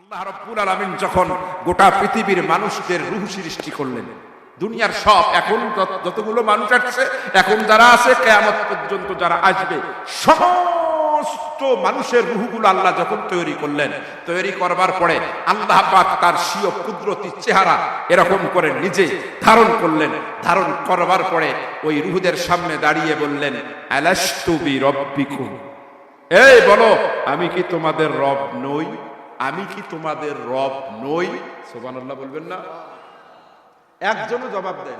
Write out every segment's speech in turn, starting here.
আল্লাহ রব্বুল আলামিন যখন গোটা পৃথিবীর মানুষদের রুহ সৃষ্টি করলেন, দুনিয়ার সব এখন যতগুলো মানুষ আসছে, এখন যারা আছে, কেয়ামত পর্যন্ত যারা আসবে, সমস্ত মানুষের রুহগুলো আল্লাহ যখন তৈরি করলেন, তৈরি করবার পরে আল্লাহ পাক তার স্বীয় কুদরতি চেহারা এরকম করে নিজে ধারণ করলেন। ধারণ করবার পরে ওই রুহুদের সামনে দাঁড়িয়ে বললেন, আলাস্তু বি রব্বিকুম এই বলো, আমি কি তোমাদের রব নই? আমি কি তোমাদের রব নই? সোবান আল্লাহ বলবেন না। একজনও জবাব দেয়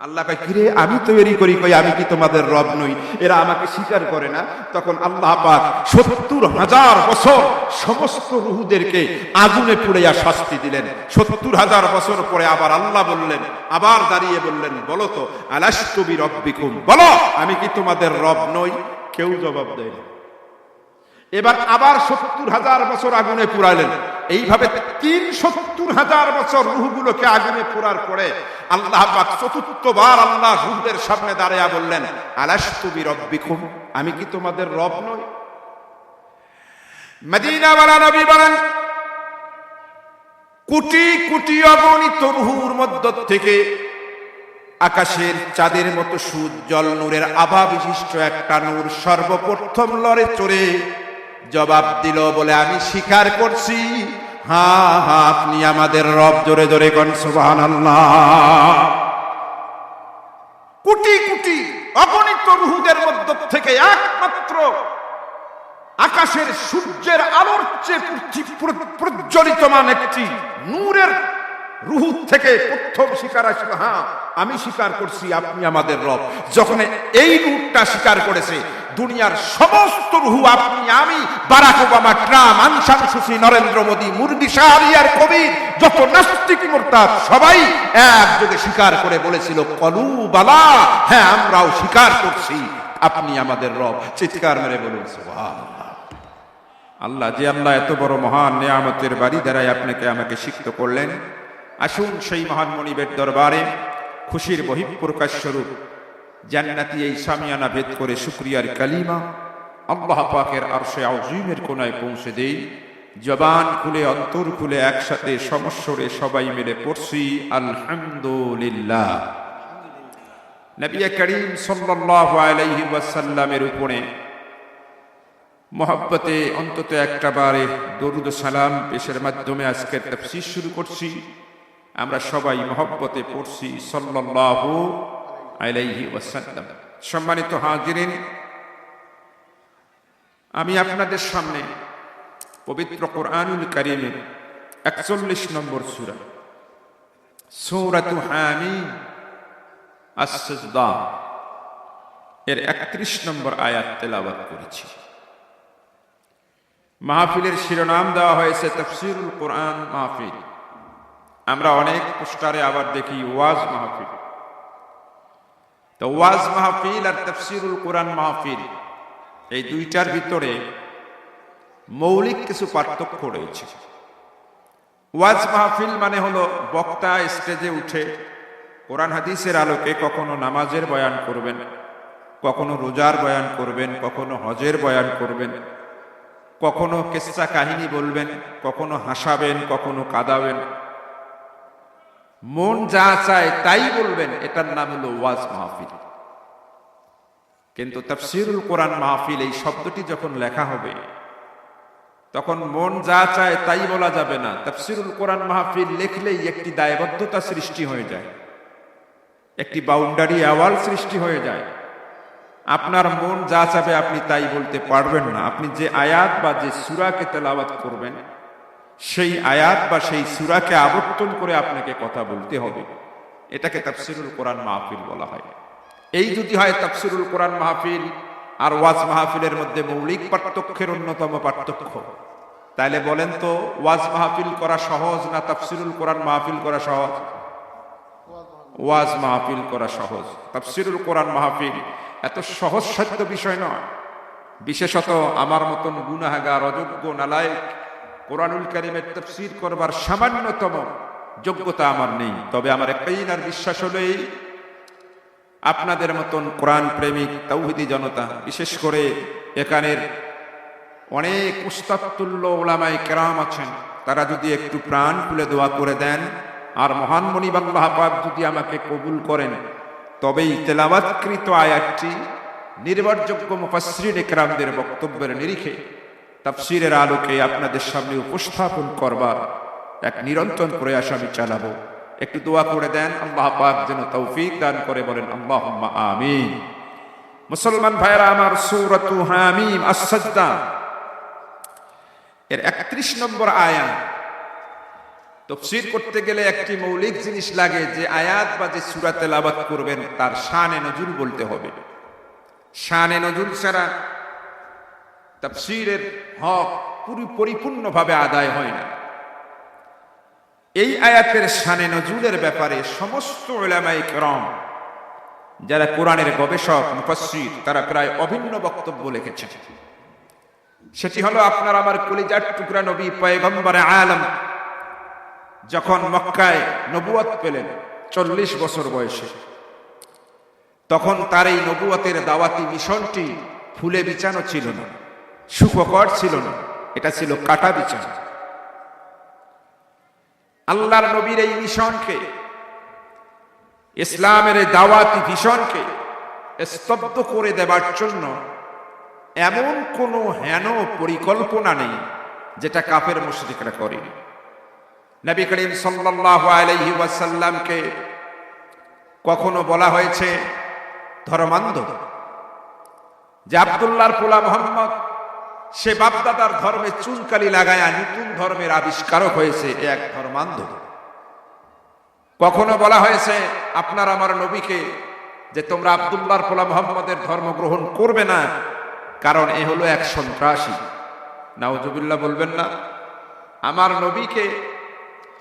আল্লাহ কয়, কিরে, আমি তৈরি করি কই, আমি কি তোমাদের রব নই? এরা আমাকে স্বীকার করে না। তখন আল্লাহ পাক সত্তর হাজার বছর সমস্ত রুহুদেরকে আগুনে পুড়িয়া শাস্তি দিলেন। সত্তর হাজার বছর পরে আবার আল্লাহ বললেন, আবার দাঁড়িয়ে বললেন, বলো তো, আলাস্তবি রব্বিকুম? বলো, আমি কি তোমাদের রব নই? কেউ জবাব দেয় না। এবার আবার সত্তর হাজার বছর আগুনে পুরাইলেন এইভাবে তিন সত্তর হাজার বছর রুহগুলোকে আগুনে পুরার পরে আল্লাহ পাক চতুর্থবার আল্লাহ রুহদের সামনে দাঁড়িয়ে বললেন আলাস্তুবি রব্বিকুম আমি কি তোমাদের রব নই? মদিনাওয়ালা নবী বলেন, কোটি কোটি অগণিত রুহুর মধ্য থেকে আকাশের চাঁদের মতো সুজ্জ্বল নূরের আভা বিশিষ্ট একটা নূর সর্বপ্রথম লড়ে চড়ে জবাব দিল বলে, আমি স্বীকার করছি। হা হা আপনি আমাদের রব জোরে জোরে কন সুবাহান কুটি কোটি অগণিত রুহুদের মধ্য থেকে একমাত্র আকাশের সূর্যের আলোর চেয়ে পৃথি- প্র- প্রজ্বলিতমান একটি নূরের রুহু থেকে প্রথম স্বীকার আসলো। হ্যাঁ আমি স্বীকার করছি, আপনি আমাদের রব। যখন এই রূপটা স্বীকার করেছে দুনিয়ার সমস্ত রুহু আপনি, আমি, Barack Obama Trump Aung San Suu Kyi Narendra Modi মুরগি শাহরিয়ার কবির, যত নাস্তিক মোরতাদ, সবাই একযোগে স্বীকার করে বলেছিল, কলু বালা হ্যাঁ আমরাও স্বীকার করছি। আপনি আমাদের রব। চিৎকার মেরে বলুন আল্লাহ যে আল্লাহ এত বড় মহান নেয়ামতের বাড়ি দ্বারাই আপনাকে আমাকে সিক্ত করলেন। আসুন সেই মহান মনিবের দরবারে খুশির বহিঃপ্রকাশ স্বরূপ জান্নাতি এই সামিয়ানা ভেদ করে শুক্রিয়ার কালিমা আল্লাহ পাকের আরশে আউজিমের কোনায় পৌঁছে দেই। জবান খুলে, অন্তর খুলে একসাথে সমস্বরে সবাই মিলে পড়ছি, আলহামদুলিল্লাহ। নবী করিম সাল্লাল্লাহু আলাইহি উপরে মহব্বতে অন্তত একটা বারে দরুদ সালাম পেশের মাধ্যমে আজকের তাফসীর শুরু করছি। আমরা সবাই মহব্বতে পড়ছি, সাল্লাল্লাহু আলাইহি ওয়াসাল্লাম। সম্মানিত হাজিরিন, আমি আপনাদের সামনে পবিত্র কোরআনুল কারিমের একচল্লিশ নম্বর সূরা, সূরাতু হামিম, আস-সিজদা, এর একত্রিশ নম্বর আয়াত তেলাওয়াত করেছি। মাহফিলের শিরোনাম দেওয়া হয়েছে তফসিরুল কোরআন মাহফিল। আমরা অনেক পোস্টারে আবার দেখি ওয়াজ মাহফিল। তো ওয়াজ মাহফিল আর তফসিরুল কোরআন মাহফিল, এই দুইটার ভিতরে মৌলিক কিছু পার্থক্য রয়েছে। ওয়াজ মাহফিল মানে হলো বক্তা স্টেজে উঠে কোরআন হাদিসের আলোকে কখনো নামাজের বয়ান করবেন, কখনো রোজার বয়ান করবেন, কখনো হজের বয়ান করবেন, কখনো কেসা কাহিনী বলবেন, কখনো হাসাবেন, কখনো কাঁদাবেন। মন যা চায় তাই বলবেন, এটার নাম হলো ওয়াজ মাহফিল। কিন্তু তফসিরুল কোরআন মাহফিল, এই শব্দটি যখন লেখা হবে, তখন মন যা চায় তাই বলা যাবে না। তফসিরুল কোরআন মাহফিল লিখলেই একটি দায়বদ্ধতা সৃষ্টি হয়ে যায়, একটি বাউন্ডারি আওয়াল সৃষ্টি হয়ে যায়। আপনার মন যা চাবে আপনি তাই বলতে পারবেন না। আপনি যে আয়াত বা যে সুরাকে তেলাওয়াত করবেন সেই আয়াত বা সেই সুরাকে আবর্তন করে আপনাকে কথা বলতে হবে। এটাকে তাফসিরুল কোরআন মাহফিল বলা হয়। এই যদি হয় তাফসিরুল কোরআন মাহফিল আর ওয়াজ মাহফিলের মধ্যে মৌলিক পার্থক্যের অন্যতম পার্থক্য। তাহলে বলেন তো, ওয়াজ মাহফিল করা সহজ না তাফসিরুল কোরআন মাহফিল করা সহজ? ওয়াজ মাহফিল করা সহজ। তাফসিরুল কোরআন মাহফিল এত সহজ সাধ্য বিষয় নয়। বিশেষত আমার মতন গুনাহাগার, অযোগ্য, নালায়ক কোরআনুল কারিমের তফসির করবার সামান্যতম যোগ্যতা আমার নেই। তবে আমার একটাই আর বিশ্বাস হলো এই, আপনাদের মতন কোরআন প্রেমিক তৌহিদি জনতা, বিশেষ করে এখানের অনেক উস্তাতুল্য ওলামাই কেরাম আছেন, তারা যদি একটু প্রাণ খুলে দোয়া করে দেন, আর মহান আল্লাহ পাক যদি আমাকে কবুল করেন, তবেই তেলাবাতকৃত আয়াতটি নির্ভরযোগ্য মুফাসরিন একরামদের বক্তব্যের নিরিখে তাফসিরের আলোকে আপনাদের সামনে উপস্থাপন করবার এক নিরন্তর প্রয়াস আমি চালাবো। একটু দোয়া করে দেন, আল্লাহ পাক যেন তৌফিক দান করে বলেন আল্লাহ আমিন। মুসলমান ভাইরা আমার সূরাতু হামিম আস-সাজদা এর 31 নম্বর আয়াত। তফসির করতে গেলে একটি মৌলিক জিনিস লাগে, যে আয়াত বা যে সূরা তেলাওয়াত করবেন, তার শানে নজুল বলতে হবে। শানে নজুল ছাড়া তাফসিরের হক পুরো পরিপূর্ণভাবে আদায় হয় না। এই আয়াতের সানে নজুলের ব্যাপারে সমস্ত ওলামাই ক্রম, যারা কোরআনের গবেষক মুফাসির তারা প্রায় অভিন্ন বক্তব্য লিখেছেন। সেটি হলো, আপনার আমার কলিজার টুকরা নবী পয়গম্বরে আলম যখন মক্কায় নবুয়ত পেলেন, চল্লিশ বছর বয়সে, তখন তার এই নবুয়তের দাওয়াতি মিশনটি ফুলে বিছানো ছিল না। সুখকর ছিল না। এটা ছিল কাটা বিছানো। আল্লাহর নবীর এই মিশনকে, ইসলামের দাওয়াতি ভীষণকে স্তব্ধ করে দেবার জন্য এমন কোনো হেন পরিকল্পনা নেই যেটা কাফের মুশরিকরা করে নবী করিম সাল্লাল্লাহু আলাইহি ওয়াসাল্লামকে কখনো বলা হয়েছে, ধর্মান্ধ, যে আব্দুল্লাহর পোলা মোহাম্মদ সে বাপদাদার ধর্মে চুনকালি লাগায়া নতুন ধর্মের আবিষ্কারক হয়েছে এক ধর্মান্ধ। কখনো বলা হয়েছে, আপনার আমার নবীকে যে তোমরা আব্দুল্লাহর পোলা মোহাম্মদের ধর্ম গ্রহণ করবে না, কারণ এ হলো এক সন্ত্রাসী। নাউজুবিল্লাহ বলবেন না। আমার নবীকে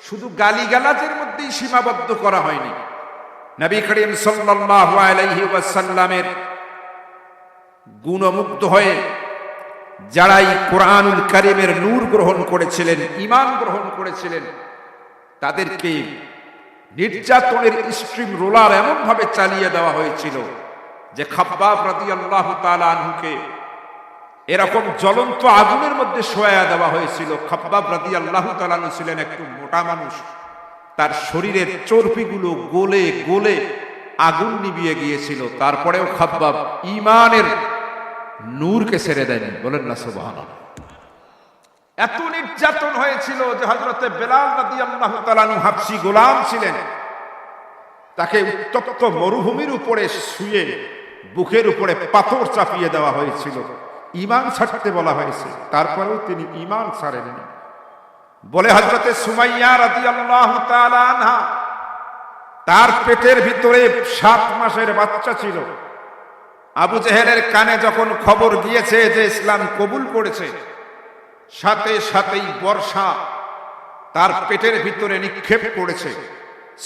শুধু গালিগালাজের মধ্যেই সীমাবদ্ধ করা হয়নি। নবী করিম সাল্লাল্লাহু আলাইহি ওয়াসাল্লামের গুণমুগ্ধ হয়ে যারাই কোরআনুল কারিমের নূর গ্রহণ করেছিলেন ইমান গ্রহণ করেছিলেন, তাদেরকে নির্যাতনের স্ট্রিম রোলার এমন ভাবে চালিয়ে দেওয়া হয়েছিল যে খাব্বাব রাদিয়াল্লাহু তাআলা আনহুকে এরকম জ্বলন্ত আগুনের মধ্যে শোয়া দেওয়া হয়েছিল। খাব্বাব রাদিয়াল্লাহু তাআলা আনহু ছিলেন একটু মোটা মানুষ। তার শরীরের চর্বিগুলো গোলে গোলে আগুন নিভিয়ে গিয়েছিল। তারপরেও খাব্বাব ঈমানের নূরকে ছেড়ে দেয়নি। বলেন না, সুবহানাল্লাহ। এত নির্যাতন হয়েছিল যে হজরতে বেলাল রাদি আল্লাহ হাফসি গোলাম ছিলেন। তাকে উত্তপ্ত মরুভূমির উপরে শুয়ে বুকের উপরে পাথর চাপিয়ে দেওয়া হয়েছিল। ইমান ছাড়তে বলা হয়েছে। তারপরেও তিনি ইমান ছাড়েননি। বলে হজরতে সুমাইয়া রাদি আল্লাহ তার পেটের ভিতরে সাত মাসের বাচ্চা ছিল। আবু জেহেলের কানে যখন খবর গিয়েছে যে ইসলাম কবুল করেছে, সাথে সাথেই বর্ষা তার পেটের ভিতরে নিক্ষেপ করেছে।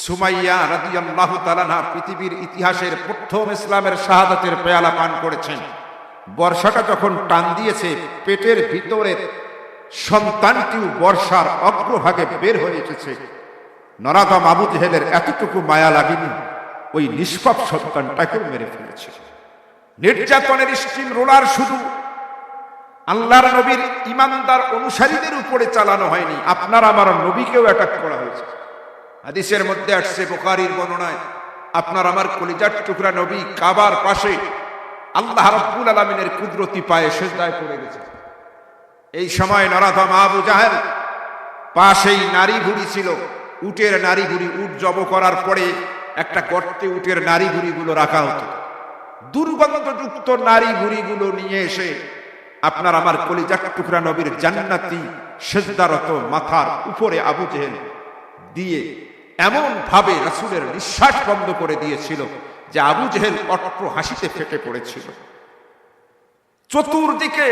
সুমাইয়া রাদিয়াল্লাহু তাআলা পৃথিবীর ইতিহাসের প্রথম ইসলামের শাহাদাতের পেয়ালা পান করেছেন। বর্ষাটা যখন টান দিয়েছে, পেটের ভিতরের সন্তানটিও বর্ষার অগ্রভাগে বের হয়ে এসেছে। নরাদম আবু জেহেলের এতটুকু মায়া লাগেনি, ওই নিষ্পাপ সন্তানটাকেও মেরে ফেলেছে। নির্যাতনের স্টিম রোলার শুধু আল্লাহর নবীর ইমানদার অনুসারীদের উপরে চালানো হয়নি, আপনার আমার নবীকেও অ্যাটাক করা হয়েছে। হাদিসের মধ্যে আসছে বোকারির বর্ণনায়, আপনার আমার কলিজার টুকরা নবী কাবার পাশে আল্লাহ রব্বুল আলমিনের কুদরতি পায়ে সেজদায় পড়ে গেছে। এই সময় নরাধম আবু জাহেল পাশেই নারী ভুড়ি ছিল, উটের নারী ভুড়ি উট জব করার পরে একটা গর্তে উটের নারী ভুড়িগুলো রাখা হতো। দুর্গন্ধযুক্ত নারী ভুড়িগুলো নিয়ে এসে আপনার আমার কলিজাক টুকরা নবীর জান্নাতি সেজদারত মাথার উপরে আবু জেহেল দিয়ে এমন ভাবে রাসূলের নিঃশ্বাস বন্ধ করে দিয়েছিল যে আবু জেহেল অট্ট হাসিতে ফেটে পড়েছিল। চতুর্দিকে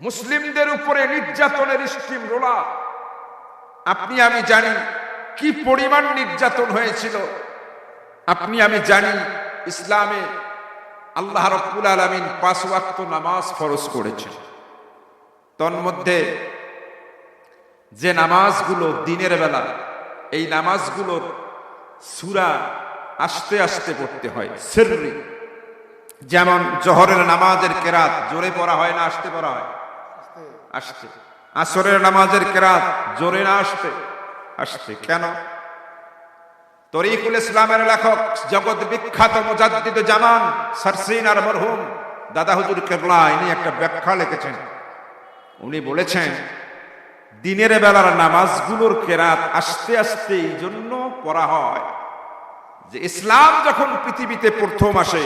মুসলিমদের উপরে নির্যাতনের স্টিম রোলা। আপনি আমি জানি কি পরিমাণ নির্যাতন হয়েছিল। আপনি আমি জানি ইসলামে আল্লাহ রব্বুল আলমিন পাঁচ ওয়াক্ত নামাজ ফরজ করেছেন। তন্মধ্যে যে নামাজগুলো দিনের বেলা, এই নামাজগুলোর সুরা আস্তে আস্তে পড়তে হয়, সেররি। যেমন জহরের নামাজের কেরাত জোরে পড়া হয় না, আসতে পড়া হয়? আসতে। আসরের নামাজের কেরাত জোরে না, আসতে। আসতে। কেন? তরিকুল ইসলামের লেখক, জগৎ বিখ্যাত মুজাদ্দিদ জামান, সারসিন আর মরহুম। দাদা হুজুর কেবলা, ইনি একটা ব্যাখ্যা লিখেছেন। উনি বলেছেন, দিনের বেলার নামাজগুলোর কেরাত আস্তে আস্তে এই জন্য পড়া হয় যে ইসলাম যখন পৃথিবীতে প্রথম আসে,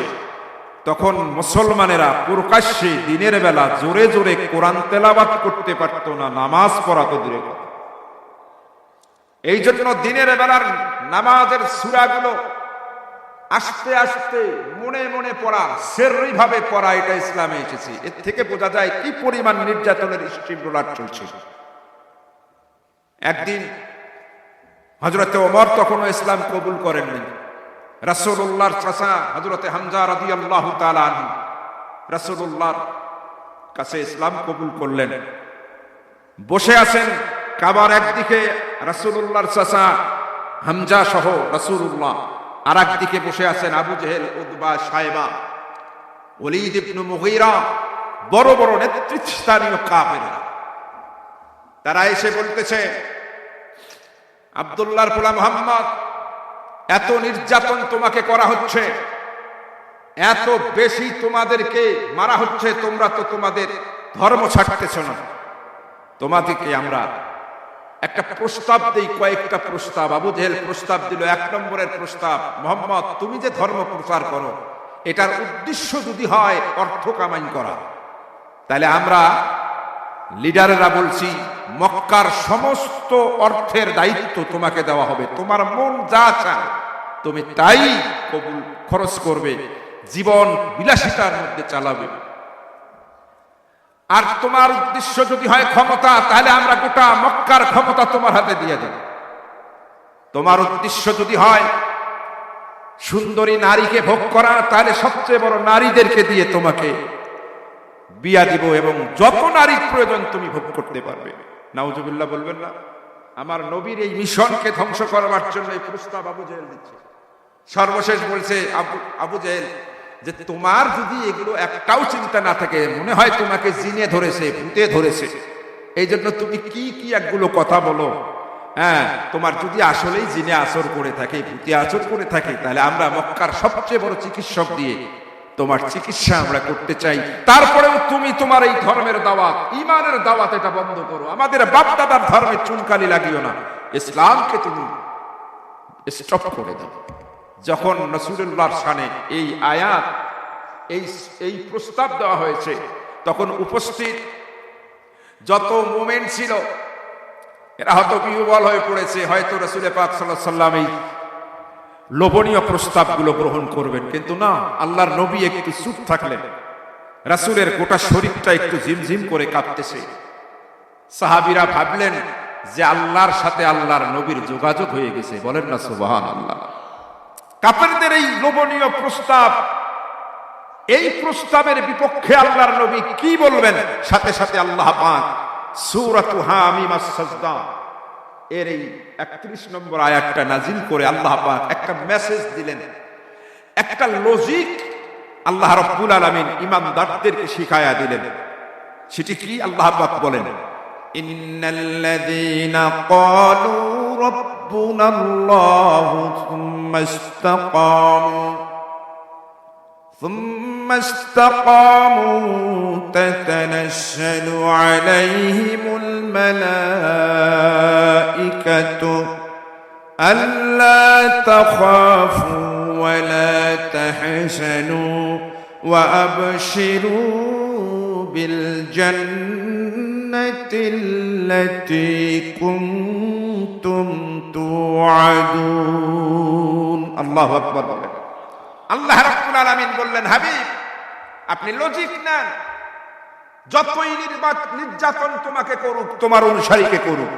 তখন মুসলমানেরা প্রকাশ্যে দিনের বেলা জোরে জোরে কোরআন তেলাবাত করতে পারত না, নামাজ পড়া তো দূরে কথা। এই জন্য দিনের বেলার নামাজের সুরাগুলো আস্তে আস্তে মনে মনে পড়া সেরই ভাবে পড়া, এটা ইসলামে এসেছে। এর থেকে বোঝা যায় কি পরিমাণ নির্যাতনের স্ট্রিম রোলার চলছে। একদিন হজরতে ওমর তখনও ইসলাম কবুল করেননি। রাসূলুল্লাহর চাচা হজরতে হামজা রাদিয়াল্লাহু তাআলা আনহু রাসূলুল্লাহর কাছে ইসলাম কবুল করলেন। বসে আছেন কাবার একদিকে রাসূলুল্লাহর চাচা হামজা সহ রাসূলুল্লাহ আর একদিকে বসে আছেন আবু জেহেল উদবা সাহেবা ওলিদ ইবনু মুগীরা, বড় বড় নেতৃস্থানীয় কাফেররা। তারা এসে বলতেছে, আব্দুল্লাহর পোলা মোহাম্মদ, এত নির্যাতন তোমাকে করা হচ্ছে, এত বেশি তোমাদেরকে মারা হচ্ছে, তোমরা তো তোমাদের ধর্ম ছাড়তেছ না। তোমাদেরকে আমরা একটা প্রস্তাব দেই, কয়েকটা প্রস্তাব। আবু জেহেল প্রস্তাব দিল, এক নম্বরের প্রস্তাব, মোহাম্মদ, তুমি যে ধর্ম প্রচার করো, এটার উদ্দেশ্য যদি হয়, অর্থ কামাই করা। তাহলে আমরা লিডারেরা বলছি, মক্কার সমস্ত অর্থের দায়িত্ব তোমাকে দেওয়া হবে। তোমার মন যা চায়, তুমি তাই কবুল খরচ করবে। জীবন বিলাসিতার মধ্যে চালাবে। আর তোমার উদ্দেশ্য যদি হয় ক্ষমতা, তাহলে আমরা গোটা মক্কার ক্ষমতা তোমার হাতে দিয়ে দেব। তোমার উদ্দেশ্য যদি হয় সুন্দরী নারীকে ভোগ করা তাহলে সবচেয়ে বড় নারীদেরকে দিয়ে তোমাকে বিয়া দিব এবং যত নারীর প্রয়োজন তুমি ভোগ করতে পারবে। নাউজুবিল্লাহ বলবেন না, আমার নবীর এই মিশনকে ধ্বংস করবার জন্য এই প্রস্তাব আবু জেহেল দিচ্ছে। সর্বশেষ বলছে আবু আবু জেহেল যে তোমার যদি এগুলো একটাও চিন্তা না থাকে, মনে হয় তোমাকে জিনে ধরেছে, ভূতে ধরেছে। এই জন্য তুমি কি কি একগুলো কথা বলো? হ্যাঁ তোমার যদি আসলেই জিনে আসর করে থাকে, ভূতে আসর করে থাকে, তাহলে আমরা মক্কার সবচেয়ে বড় চিকিৎসক দিয়ে তোমার চিকিৎসা আমরা করতে চাই। তারপরেও তুমি তোমার এই ধর্মের দাওয়াত ইমানের দাওয়াত এটা বন্ধ করো। আমাদের বাপ দাদার ধর্মের চুনকালি লাগিও না। ইসলামকে তুমি স্টপ করে দাও। যখন নসুরুল্লাহর সানে এই আয়াত, এই এই প্রস্তাব দেওয়া হয়েছে, তখন উপস্থিত যত মোমেন্ট ছিল, এরা হয়তো বিহবল হয়ে পড়েছে, হয়তো রসুল পাক সাল্লাহ সাল্লাম এই লোভনীয় প্রস্তাবগুলো গ্রহণ করবেন। কিন্তু না, আল্লাহর নবী একটু চুপ থাকলেন। রাসুলের গোটা শরীরটা একটু ঝিমঝিম করে কাঁপতেছে। সাহাবিরা ভাবলেন যে আল্লাহর সাথে আল্লাহর নবীর যোগাযোগ হয়ে গেছে। বলেন না সুবাহান আল্লাহ কাপেরদের এই লোভনীয় প্রস্তাব, এই প্রস্তাবের বিপক্ষে আল্লাহর নবী কি বলবেন? সাথে সাথে আল্লাহ পাক সূরাতু হামিম সাজদা এর এই একত্রিশ নম্বর আয়াতটা নাজিল করে আল্লাহ পাক একটা মেসেজ দিলেন। একটা লজিক আল্লাহ রব্বুল আলামিন ইমানদারদেরকে শিখায়া দিলেন। সেটি কি? আল্লাহ পাক বলেন ইন্নাল্লাযীনা ক্বালু ربنا الله ثم استقاموا ثم استقاموا تتنشل عليهم الملائكة ألا تخافوا ولا تحزنوا وأبشروا بالجنة التي كنتم توعدون الله أكبر আল্লাহ রাব্বুল আলামিন বললেন হাবিব আপনি লজিক নেন যতই নির্বাচ- নির্যাতন তোমাকে করুক তোমার অনুসারীকে করুক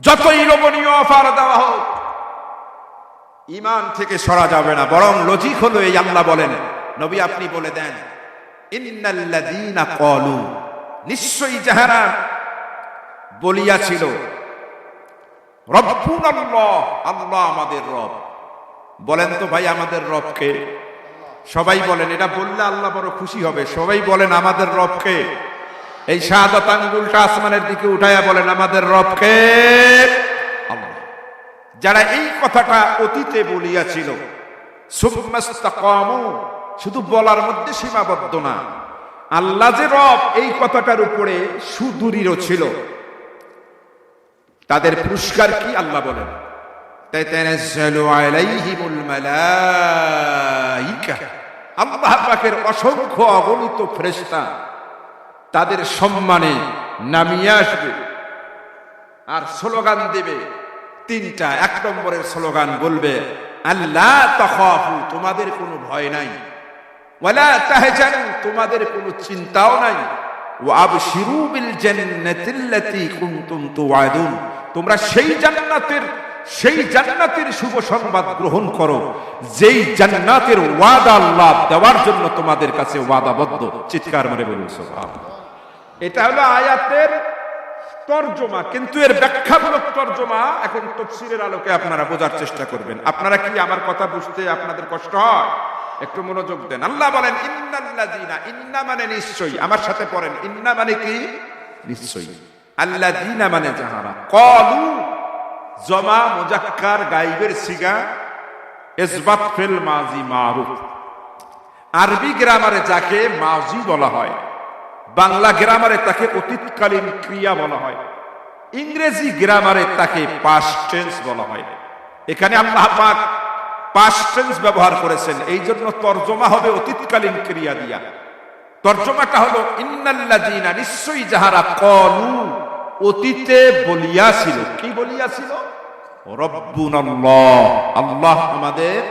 যতই লোভনীয় অফার দেওয়া হোক ইমান থেকে সরা যাবে না বরং লজিক হলো এই আল্লাহ বলেন নবী আপনি বলে দেন ইন্নাল্লাযীনা ক্বালু নিশ্চয়ই যাহারা বলিয়াছিল আল্লাহ আমাদের রব। বলেন তো ভাই আমাদের রবকে। সবাই বলেন, এটা বললে আল্লাহ বড় খুশি হবে। সবাই বলেন, আমাদের রবকে। এই শাহাদাত আঙ্গুলটা আসমানের দিকে উঠাইয়া বলেন, আমাদের রবকে। যারা এই কথাটা অতীতে বলিয়াছিল শুধু বলার মধ্যে সীমাবদ্ধ না। আল্লাহ যে রব এই কথাটার উপরে সুদূরীর ছিল। তাদের পুরস্কার কি আল্লাহ বলেন? আল্লাহ পাকের অসংখ্য অগণিত ফেরেশতা তাদের সম্মানে নামিয়ে আসবে। আর স্লোগান দেবে, তিনটা, এক নম্বরের স্লোগান বলবে আল্লাহ তখাফু, তোমাদের কোনো ভয় নাই। তোমাদের কোনো চিন্তাও নাই। ওয়া আবশিরু বিল জান্নাতিল্লাতী কুনতুম তোমরা সেই জান্নাতের সেই জান্নাতের শুভ সংবাদ গ্রহণ করো। যেই জান্নাতের ওয়াদা আল্লাহ দেওয়ার জন্য তোমাদের কাছে ওয়াদাবদ্ধ। চিৎকার মেরে বলুন এটা হলো আয়াতের তর্জমা, কিন্তু এর ব্যাখ্যামূলক তর্জমা এখন তফসিলের আলোকে আপনারা বোঝার চেষ্টা করবেন। আপনারা কি আমার কথা বুঝতে আপনাদের কষ্ট হয়? একটু মনোযোগ দেন। আল্লাহ বলেন, ইন্নাল্লাযিনা ইন্না মানে নিশ্চয়ই। আমার সাথে পড়েন, ইন্না মানে কি? নিশ্চয়ই। আল্লাযিনা মানে যাহারা। কলু জমা মুজাক্কার গাইবের সিগা ইসবাত ফিল মাজি মারুফ। আরবি গ্রামারে যাকে মাজি বলা হয়, বাংলা গ্রামারে তাকে অতীতকালীন ক্রিয়া বলা হয়, ইংরেজি গ্রামারে তাকে পাস্ট টেন্স বলা হয়। এখানে আল্লাহ পাক পাস্ট টেন্স ব্যবহার করেছেন। এই জন্য তর্জমা হবে অতীতকালীন ক্রিয়া দিয়া। তর্জমাটা হলো, ইন্নাল্লাযিনা নিশ্চয়ই যাহারা কলু অতীতে বলিয়াছিল। কি বলিয়াছিল? রব্বুনাল্লাহ। আল্লাহ আমাদের,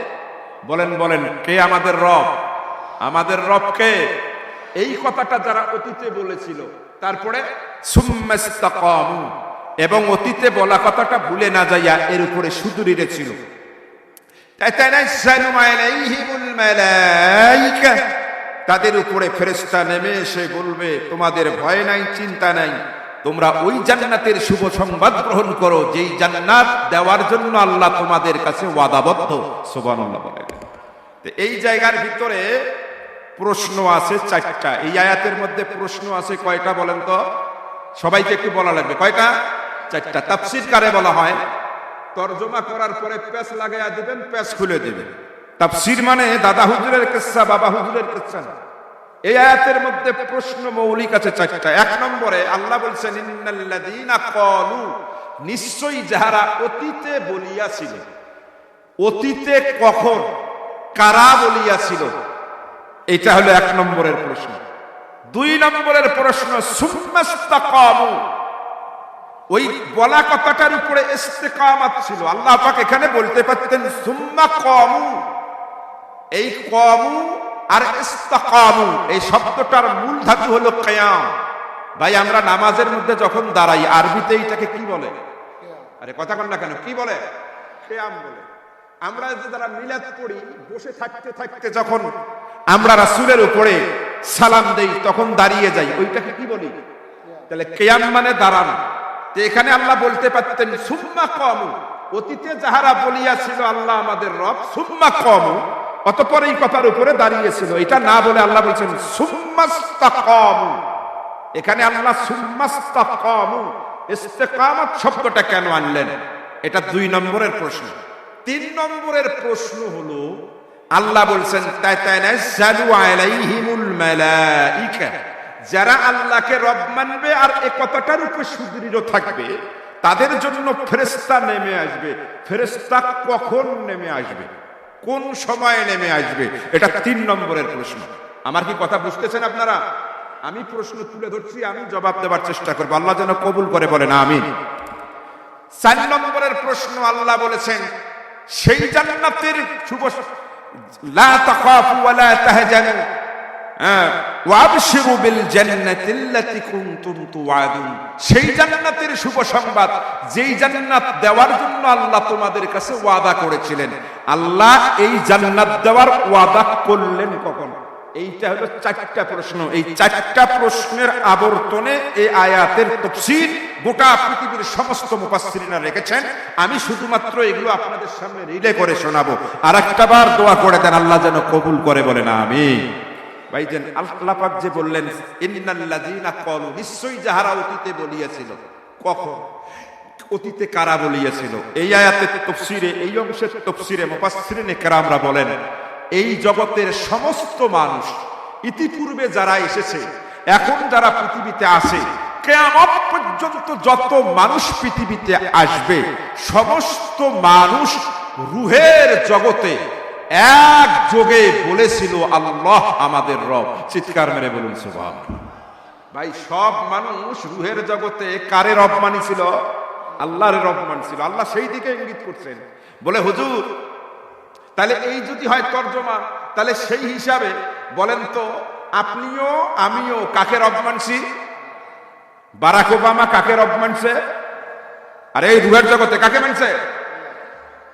বলেন বলেন, কে আমাদের রব? আমাদের রব কে? এই কথাটা যারা অতীতে বলেছিল, তারপরে এবং অতীতে বলা কথাটা ভুলে না যাইয়া এর উপরে সুদূরে ছিল। তাতানাজ্জালু আলাইহিমুল মালাইকা। তাদের উপরে ফেরেশতা নেমে এসে বলবে, তোমাদের ভয় নাই, চিন্তা নাই। তোমরা ওই জান্নাতের শুভ সংবাদ গ্রহণ করো, যেই জান্নাত দেওয়ার জন্য আল্লাহ তোমাদের কাছে ওয়াদাবদ্ধ। তো এই জায়গার ভিতরে প্রশ্ন আছে চারটা। এই আয়াতের মধ্যে প্রশ্ন আছে কয়টা বলেন তো? সবাইকে একটু বলা লাগবে। কয়টা? চারটা। তাফসির কারে বলা হয়? তর্জমা করার পরে প্যাস লাগাইয়া দিবেন প্যাস খুলে দিবেন। তাফসির মানে দাদা হুজুরের কিচ্ছা বাবা হুজুরের কিচ্ছা না। এই আয়াতের মধ্যে প্রশ্ন মৌলিক আছে চারটা। এক নম্বরে আল্লাহ বলছেন, ইন্নাল্লাযীনা ক্বালু নিশ্চয়ই যাহারা অতীতে বলিয়াছিল। অতীতে কখন, কারা বলিয়াছিল? এটা হলো এক নম্বরের প্রশ্ন। দুই নম্বরের প্রশ্ন সুম্মাস্তাকামু ওই বলা কথাটার উপরে ইস্তেকামাত ছিল। আল্লাহ পাক এখানে বলতে পারতেন, সুম্মা কমু। এই কমু আর ইস্তাকামু, এই শব্দটার মূল ধাতু হলো কিয়াম। ভাই, আমরা নামাজের মধ্যে যখন দাঁড়াই, আরবিতে এইটাকে কি বলে? আরে কথা কন না কেন, কি বলে? কিয়াম বলে। আমরা যে যারা মিলাদ পড়ি, বসে থাকতে থাকতে যখন আমরা রাসূলের উপরে সালাম দেই, তখন দাঁড়িয়ে যাই, ওইটাকে কি বলি? তাহলে কেয়াম মানে দাঁড়ানো। তো এখানে আল্লাহ বলতে পারতেন, সুম্মা কম। অতীতে যাহারা বলিয়াছিল, আল্লাহ আমাদের রব, সুম্মা কম। অতপর এই কথার উপরে দাঁড়িয়েছিল। এটা না বলে আল্লাহ বলছেন এখানে আল্লাহ শব্দটা কেন আনলেন? এটা দুই নম্বরের প্রশ্ন। তিন নম্বরের প্রশ্ন হলো, আল্লাহ বলছেন, তাতানাজ্জালু আলাইহিমুল মালাইকা। যারা আল্লাহকে রব মানবে আর এ কথাটার উপর সুদৃঢ় থাকবে, তাদের জন্য ফেরেস্তা নেমে আসবে। ফেরেস্তা কখন নেমে আসবে? কোন সময়ে নেমে আসবে? এটা তিন নম্বরের প্রশ্ন। আমার কি কথা বুঝতেছেন আপনারা? আমি প্রশ্ন তুলে ধরছি, আমি জবাব দেওয়ার চেষ্টা করব। আল্লাহ যেন কবুল করে বলেন আমি চার নম্বরের প্রশ্ন আল্লাহ বলেছেন, সেই জান্নাতের শুভ লা তাখাফু ওয়া লা তাহজানু। সেই জান্নাতের শুভ সংবাদ, যেই জান্নাত দেওয়ার জন্য আল্লাহ তোমাদের কাছে ওয়াদা করেছিলেন। আল্লাহ এই জান্নাত দেওয়ার ওয়াদা করলেন কখন? এইটা হলো চারটা প্রশ্ন। এই চারটা প্রশ্নের আবর্তনে এই আয়াতের তফসিল গোটা পৃথিবীর সমস্ত মুফাসসিরিনা রেখেছেন। আমি শুধুমাত্র এগুলো আপনাদের সামনে রিলে করে শোনাবো। আর একটা বার দোয়া করে দেন, আল্লাহ যেন কবুল করে বলেন আমি ভাইজান আল্লাহ পাক যে বললেন, ইন্নাল্লাযীনা ক্বালু নিশ্চয়ই যাহারা অতীতে বলিয়াছিল। কখন? অতীতে কারা বলিয়াছিল? এই আয়াতের তফসিরে, এই অংশের তফসিরে মুফাসসিরিনে কেরামরা বলেন, এই জগতের সমস্ত মানুষ ইতিপূর্বে যারা এসেছে, এখন যারা পৃথিবীতে আছে, কেয়ামত পর্যন্ত যত মানুষ পৃথিবীতে আসবে, সমস্ত মানুষ রুহের জগতে এক যোগে বলেছিল, আল্লাহ আমাদের রব। চিৎকার মেরে বলুন সুবহান ভাই, সব মানুষ রুহের জগতে কারে রব মানিছিল? আল্লাহর রব মানছিল। আল্লাহ সেই দিকে ইঙ্গিত করছেন। বলে, হুজুর, তাহলে এই যদি হয় তর্জমা, তাহলে সেই হিসাবে বলেন তো, আপনিও আমিও কাকে রব মানছি? বারাক ওবামা কাকে রব মানছে? আর এই রুহের জগতে কাকে মানছে?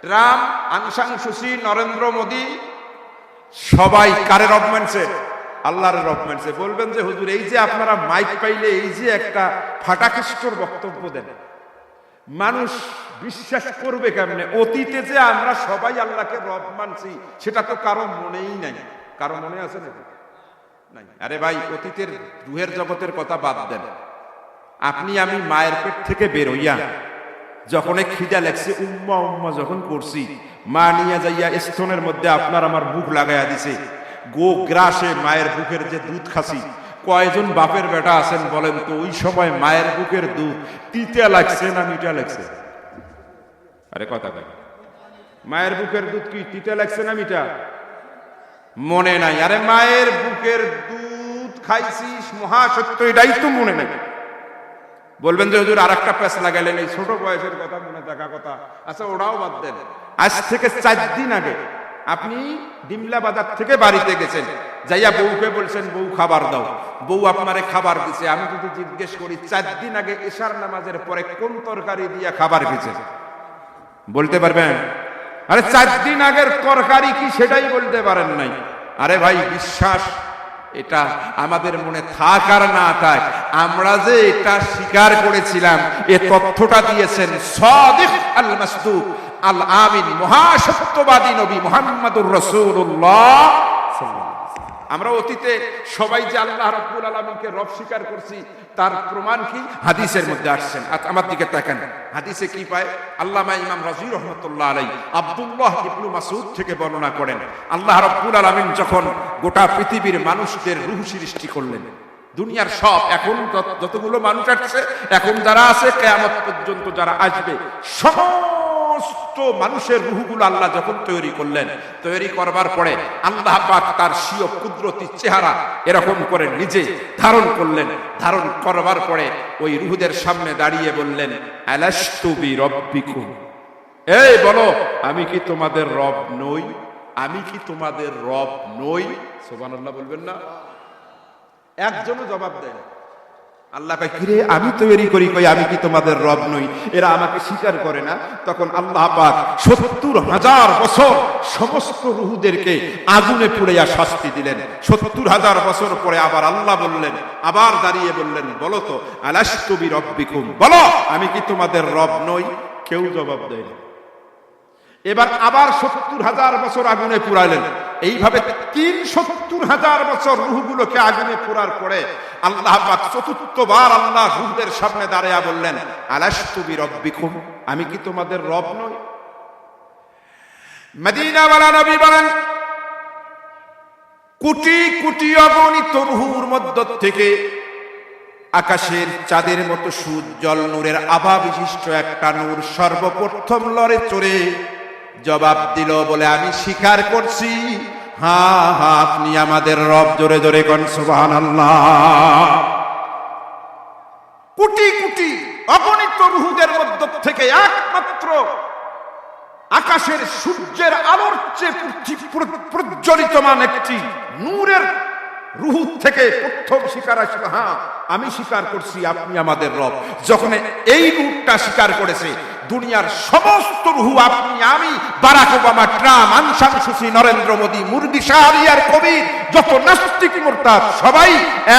Ram Aung San Suu Kyi Narendra Modi, সবাই কারে রব মানছে? আল্লাহর রব বলবেন যে, হুজুর, এই যে আপনারা মাইক পাইলে, এই যে একটা ফাটাকেষ্টর বক্তব্য দেন, মানুষ বিশ্বাস করবে কেমনে? অতীতে যে আমরা সবাই আল্লাহকে রব মানছি, সেটা তো কারও মনেই নাই। কারও মনে আছে নাকি? নাই। আরে ভাই, অতীতের রুহের জগতের কথা বাদ দেন। আপনি আমি মায়ের পেট থেকে বেরোইয়া যখন খিদা লাগছে, উম্মা উম্মা, যখন করছি, মা নিয়ে যাইয়া স্তনের মধ্যে আপনার আমার বুক লাগাইয়া দিছে। গো গ্রাসে মায়ের বুকের যে দুধ খাসি, কয়জন বাপের বেটা আছেন বলেন তো, ওই সময় মায়ের বুকের দুধ তিতে লাগছে না মিঠা লাগছে? আরে কথা কয়। মায়ের বুকের দুধ কি তিতে লাগছে না মিঠা মনে নাই। আরে মায়ের বুকের দুধ খাইছিস, মহাসত্য, এটাই তো মনে নাই। বলবেন যে হুজুর আর একটা প্যাস লাগাইলেন, এই ছোট বয়সের কথা, মনে থাকা কথা। আচ্ছা ওরাও বাদ দেন। আজ থেকে চার দিন আগে আপনি ডিমলা বাজার থেকে বাড়িতে গেছেন। যাইয়া বউকে বলছেন, বউ, খাবার দাও। বউ আপনারে খাবার দিছে। আমি যদি জিজ্ঞেস করি, চার দিন আগে এশার নামাজের পরে কোন তরকারি দিয়া খাবার খেয়েছে বলতে পারবেন? আরে, চার দিন আগের তরকারি কি সেটাই বলতে পারেন নাই। আরে ভাই, বিশ্বাস। এটা আমাদের মনে থাক আর না থাক। আমরা যে এটা স্বীকার করেছিলাম, এ তথ্যটা দিয়েছেন সাদিক আল মাসদুক আল আমিন মহাসত্যবাদী নবী মোহাম্মদুর রাসূলুল্লাহ। আমরা অতীতে সবাই যে আল্লাহ রাব্বুল আলামিনকে রব স্বীকার করছি, তার প্রমাণ কি? হাদিসের মধ্যে আসছেন। আ- আমার দিকে তাকান। হাদিসে কি পায়? আল্লামা ইমাম রাজি রহমতুল্লাহ আলাই আব্দুল্লাহ ইবনু মাসুদ থেকে বর্ণনা করেন, আল্লাহ রাব্বুল আলামিন যখন গোটা পৃথিবীর মানুষদের রূহ সৃষ্টি করলেন, দুনিয়ার সব, এখন যতগুলো মানুষ আসছে, এখন যারা আছে, কেয়ামত পর্যন্ত যারা আসবে সমস্ত মানুষের রুহগুলো আল্লাহ যখন তৈরি করলেন, তৈরি করবার পরে আল্লাহ পাক তার স্বীয় কুদরতি চেহারা এরকম করে নিজে ধারণ করলেন। ধারণ করবার পরে ওই রুহুদের সামনে দাঁড়িয়ে বললেন আলাস্তুবি রব্বিকুম এই বলো, আমি কি তোমাদের রব নই? আমি কি তোমাদের রব নই? সুবহানাল্লাহ বলবেন না। একজনও জবাব দেয় না। আল্লাহ কয়, কিরে, আমি তৈরি করি কই আমি কি তোমাদের রব নই? এরা আমাকে স্বীকার করে না। তখন আল্লাহ পাক সত্তর হাজার বছর সমস্ত রুহুদেরকে আগুনে পুড়িয়া শাস্তি দিলেন। সত্তর হাজার বছর পরে আবার আল্লাহ বললেন, আবার দাঁড়িয়ে বললেন, বলো তো আলাস্তবি রব্বিকুম বলো, আমি কি তোমাদের রব নই? কেউ জবাব দেয় না। এবার আবার সত্তর হাজার বছর আগুনে পুরালেন এইভাবে তিন সত্তর হাজার বছর রুহগুলোকে আগুনে পুরার পরে আল্লাহ চতুর্থবার আল্লাহ রুহদের সামনে দাঁড়াইয়া বললেন আলাস্তুবি রব্বিকুম আমি কি তোমাদের রব নই? মদিনাওয়ালা নবী বলেন, কোটি কোটি অগণিত রুহুর মধ্য থেকে আকাশের চাঁদের মতো সুজ্জ্বল নূরের আভা বিশিষ্ট একটা নূর সর্বপ্রথম লড়ে চড়ে জবাব দিল বলে আমি স্বীকার করছি। হা হা, আপনি আমাদের রব জোরে জোরে কন সুবাহান কোটি কোটি অগণিত রুহুদের মধ্য থেকে একমাত্র আকাশের সূর্যের আলোর চেয়ে প্রতি- প্র- প্রজ্বলিতমান একটি নূরের রুহু থেকে প্রথম স্বীকার আসলো। হ্যাঁ আমি স্বীকার করছি, আপনি আমাদের রব। যখন এই রূপটা স্বীকার করেছে দুনিয়ার সমস্ত রুহু আপনি, আমি, Barack Obama, Trump Aung San Suu Kyi Narendra Modi মুরগি শাহরিয়ার কবি যত নাস্তিক মোরতাদ, সবাই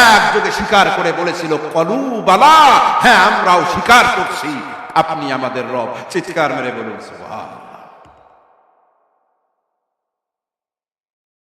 এক যদি স্বীকার করে বলেছিল, কলু বালা হ্যাঁ আমরাও স্বীকার করছি। আপনি আমাদের রব, চিৎকার মেরে বলুন, সুবহান।